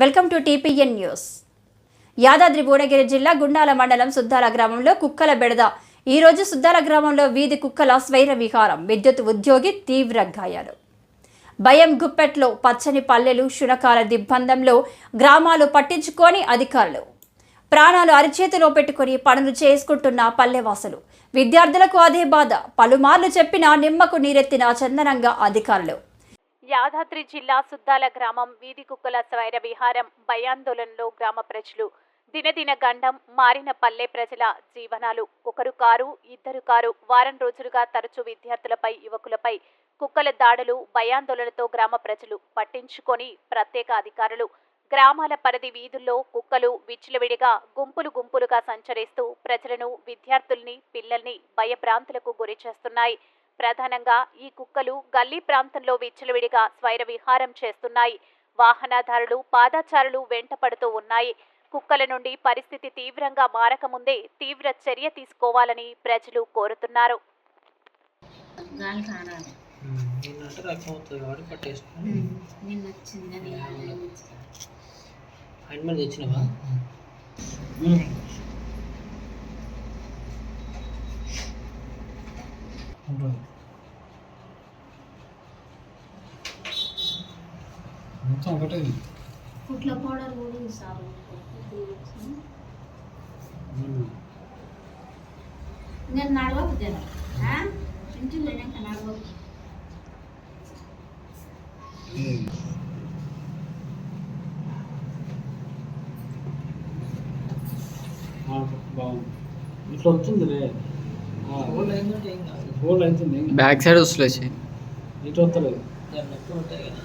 Welcome to TPN news. Yadadri Bhuvanagiri జిల్లా గుండాల మండలం సుద్దాల గ్రామంలో కుక్కల బెడద. ఈ రోజు సుద్దాల గ్రామంలో వీధి కుక్కల స్వైర విహారం. విద్యుత్ ఉద్యోగి తీవ్ర గాయాలు. భయం గుప్పెట్లో పచ్చని పల్లెలు శునకాల దిగ్బంధంలో గ్రామాలు పట్టించుకొని అధికారులు. ప్రాణాలు అరిచేతిలో పెట్టుకొని పనులు చేసుకుంటున్న పల్లెవాసులు. విద్యార్థులకు అదే బాధ. పలుమార్లు చెప్పినా నిమ్మకు నీరెత్తిన చందనంగా అధికారులు. యాదాద్రి జిల్లా సుద్దాల గ్రామం వీధి కుక్కల స్వైర విహారం భయాందోళనలో గ్రామ ప్రజలు. దినదిన గండం మారిన పల్లె ప్రజల జీవనాలు. ఒకరు కారు ఇద్దరు కారు వారం రోజులుగా తరచూ విద్యార్థులపై యువకులపై కుక్కల దాడులు భయాందోళనతో గ్రామ ప్రజలు పట్టించుకొని ప్రత్యేక అధికారులు గ్రామాల పరిధి వీధుల్లో కుక్కలు విచ్చలవిడిగా గుంపులు గుంపులుగా సంచరిస్తూ ప్రజలను విద్యార్థుల్ని పిల్లల్ని భయభ్రాంతులకు గురి చేస్తున్నాయి. ప్రధానంగా ఈ కుక్కలు గల్లీ ప్రాంతంలో విచ్చలవిడిగా స్వైర విహారం చేస్తున్నాయి. వాహనదారులు పాదాచారులు వెంటపడుతూ ఉన్నాయి. కుక్కల నుండి పరిస్థితి తీవ్రంగా మారకముందే తీవ్ర చర్య తీసుకోవాలని ప్రజలు కోరుతున్నారు. గాలి మొత్తం ఒకటే ఇది. కుట్ల పౌడర్ కూడా ఇస్తారు నేను నడవకు ఆ? ఇంటికి పోయినాక నడవకు ఇట్లా వస్తుంది రే. బ్యాక్ సైడ్ వస్తలేదు. ఇట్లా వస్తలేదు. దాని నొప్పి ఉంటాయి కదా.